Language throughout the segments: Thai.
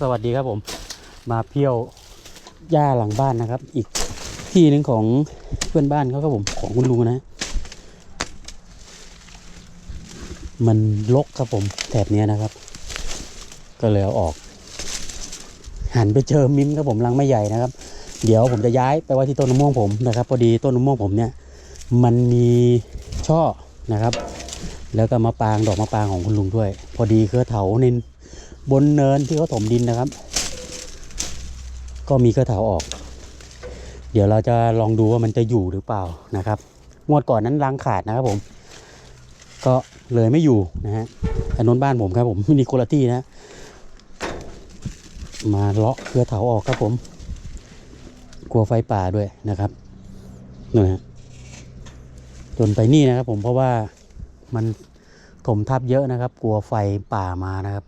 สวัสดีครับผมมาเที่ยวหญ้าหลังบ้านนะครับ อีกที่หนึ่งของเพื่อนบ้านเขาครับผมของคุณลุงนะ มันลกครับผมแถบนี้นะครับ ก็เลยเอาออก หันไปเจอมิ้มครับผมรังไม่ใหญ่นะครับ เดี๋ยวผมจะย้ายไปไว้ที่ต้นมะม่วงผมนะครับ พอดีต้นมะม่วงผมเนี่ย มันมีช่อนะครับ แล้วก็มะปรางดอกมะปรางของคุณลุงด้วย พอดีเครือเถาใน บนเนินที่เขาถมดินนะครับ ก็มีเครือเถาออก เดี๋ยวเราจะลองดูว่ามันจะอยู่หรือเปล่านะครับ งวดก่อนนั้นรังขาดนะครับผม ก็เลยไม่อยู่นะฮะอันนู้นบ้านผมครับผมมีโคลตี้นะ มาเลาะเครือเถาออกครับผม กลัวไฟป่าด้วยนะครับนี่ฮะจนไปนี่นะครับผมเพราะว่ามันถมทับเยอะนะครับ กลัวไฟป่ามานะครับ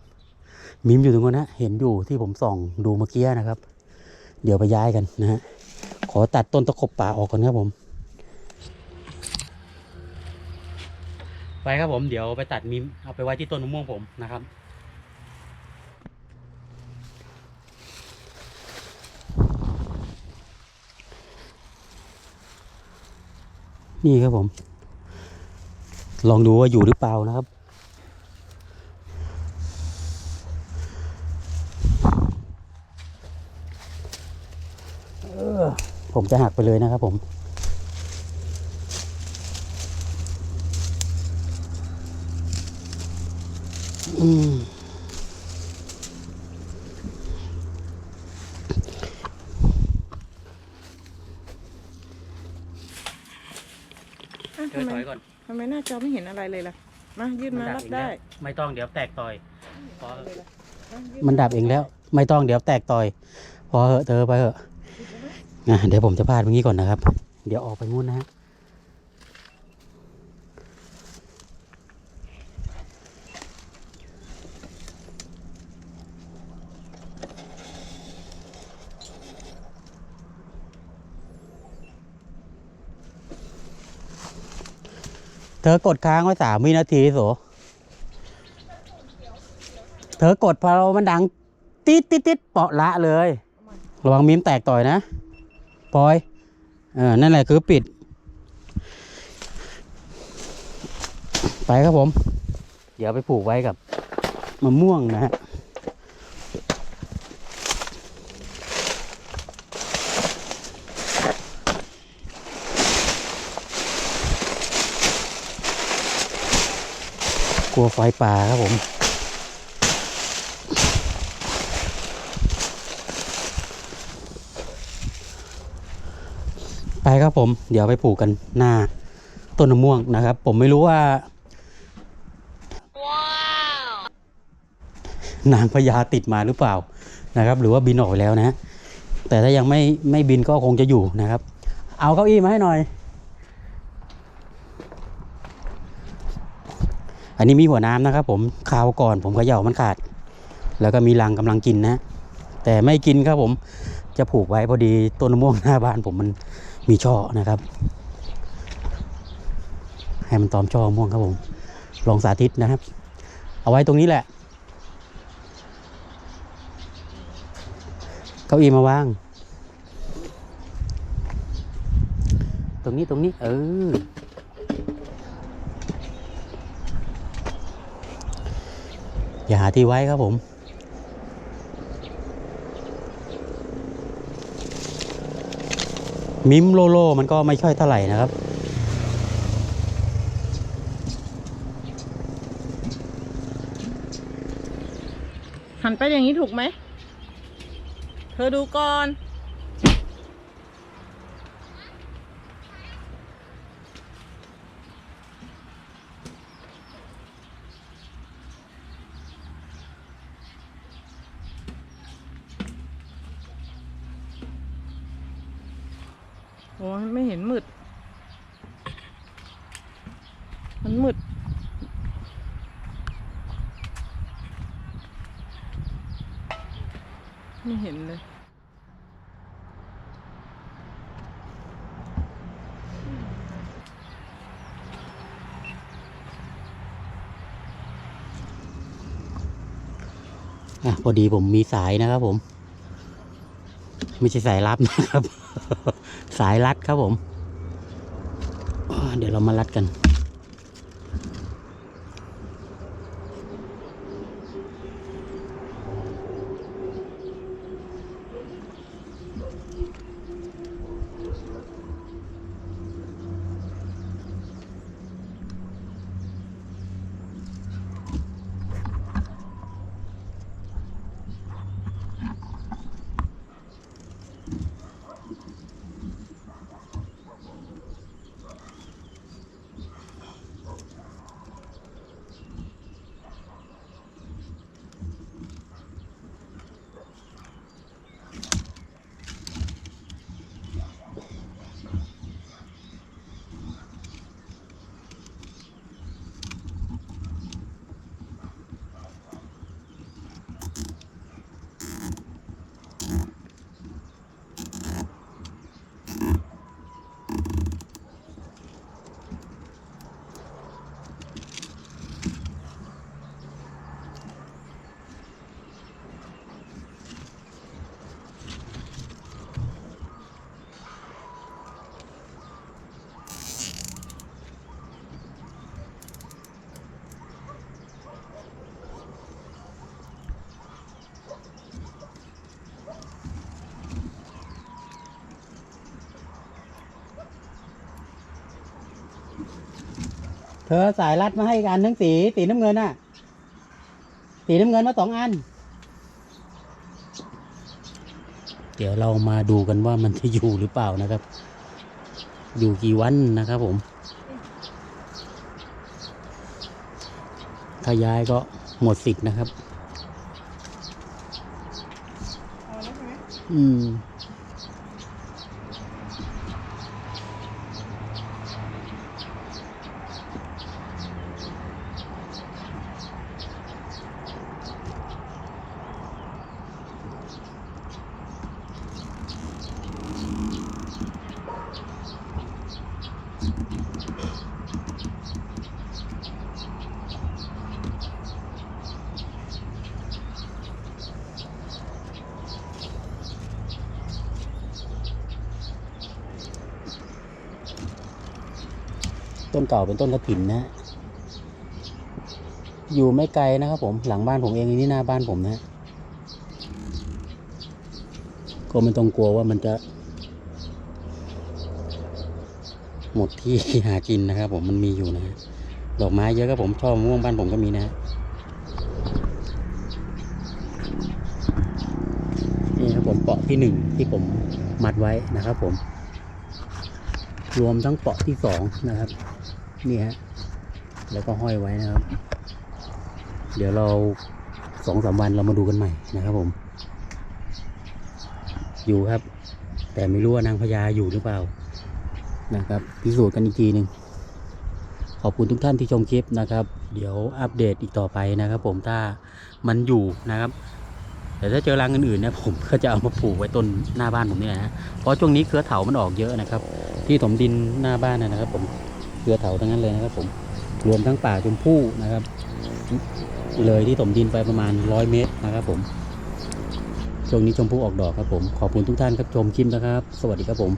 มิมอยู่ตรงนั้นนะเห็นอยู่ที่ผมส่องดูเมื่อกี้นะครับ เดี๋ยวไปย้ายกันนะฮะขอตัดต้นตะขบป่าออกก่อนครับผม ไปครับผมเดี๋ยวไปตัดมิมเอาไปไว้ที่ต้นมะม่วงผมนะครับนี่ครับผม ลองดูว่าอยู่หรือเปล่านะครับ เออ ผมจะหักไปเลยนะครับผมอืมอ้าวเธอทำไมถอยก่อน ทำไมหน้าจอไม่เห็นอะไรเลยล่ะ มายื่นมารับได้ไม่ต้องเดี๋ยวแตกต่อยพอเลยล่ะอะยื่มันดับเองแล้ว ไม่ต้องเดี๋ยวแตกต่อย พอเหอะเธอไปเหอะ นะเดี๋ยวผมจะพาดตรงนี้ก่อนนะครับ เดี๋ยวออกไปงู้นนะฮะเธอกดค้างไว้สามวินาทีโสเธอกดพอมันดังติดติดติดเปาะละเลย ระวังมีมแตกต่อยนะ ปอยเออนั่นแหละคือปิด ไปครับผม เดี๋ยวไปผูกไว้กับมะม่วงนะฮะกลัวไฟป่าครับผม ไปครับผม เดี๋ยวไปปลูกกันหน้าต้นมะม่วงนะครับ ผมไม่รู้ว่า นางพญาติดมาหรือเปล่านะครับ หรือว่าบินออกไปแล้วนะ แต่ถ้ายังไม่ไม่บินก็คงจะอยู่นะครับ เอาเก้าอี้มาให้หน่อย อันนี้มีหัวน้ำนะครับผมคราวก่อนผมเขย่ามันขาด แล้วก็มีรังกำลังกินนะ แต่ไม่กินครับผมจะผูกไว้พอดีต้นมะม่วงหน้าบ้านผมมัน มีช่อนะครับ ให้มันตอมช่อม่วงครับผม ลองสาธิตนะครับ เอาไว้ตรงนี้แหละ เก้าอี้มาวาง ตรงนี้ตรงนี้ เอออย่าหาที่ไว้ครับผม มิมโลโลมันก็ไม่ค่อยเท่าไหร่นะครับ หันไปอย่างนี้ถูกไหม เธอดูก่อน โอ้ไม่เห็นมืด มันมืด ไม่เห็นเลยอะพอดีผมมีสายนะครับผม ไม่ใช่สายลับนะครับ สายรัดครับผม เดี๋ยวเรามารัดกัน เธอสายรัดมาให้อีกอันทั้งสีสีน้ำเงินน่ะ สีน้ำเงินมาสองอัน เดี๋ยวเรามาดูกันว่ามันจะอยู่หรือเปล่านะครับ อยู่กี่วันนะครับผม ถ้าย้ายก็หมดสิทธิ์นะครับอาแล้วใช่ไหม ต้นเก่าเป็นต้นกระถินนะฮะอยู่ไม่ไกลนะครับผมหลังบ้านผมเองนี่หน้าบ้านผมนะ ก็ไม่ต้องกลัวว่ามันจะ หมดที่หากินนะครับผมมันมีอยู่นะฮะดอกไม้เยอะครับผมชอบม่วงบ้านผมก็มีนะฮะนี่ครับผมเปาะที่หนึ่งที่ผมมัดไว้นะครับผม รวมทั้งเปาะที่สองนะครับ นี่ฮะแล้วก็ห้อยไว้นะครับ เดี๋ยวเราสองสามวันเรามาดูกันใหม่นะครับผม อยู่ครับ แต่ไม่รู้ว่านางพญาอยู่หรือเปล่านะครับพิสูจน์กันอีกทีหนึ่งขอบคุณทุกท่านที่ชมคลิปนะครับ เดี๋ยวอัปเดตอีกต่อไปนะครับ ผมถ้ามันอยู่นะครับ แต่ถ้าเจอรังอื่นๆเนี่ยผมก็จะเอามาปลูกไว้ต้นหน้าบ้านผมนี่แหละฮะเพราะช่วงนี้เครือเถามันออกเยอะนะครับ ที่ถมดินหน้าบ้านนะครับผม เครือเถาทั้งนั้นเลยนะครับผมรวมทั้งป่าชมพู่นะครับ เลยที่ถมดินไปประมาณร้อยเมตรนะครับผมช่วงนี้ชมพู่ออกดอกครับผมขอบคุณทุกท่านครับชมคลิปนะครับ สวัสดีครับผม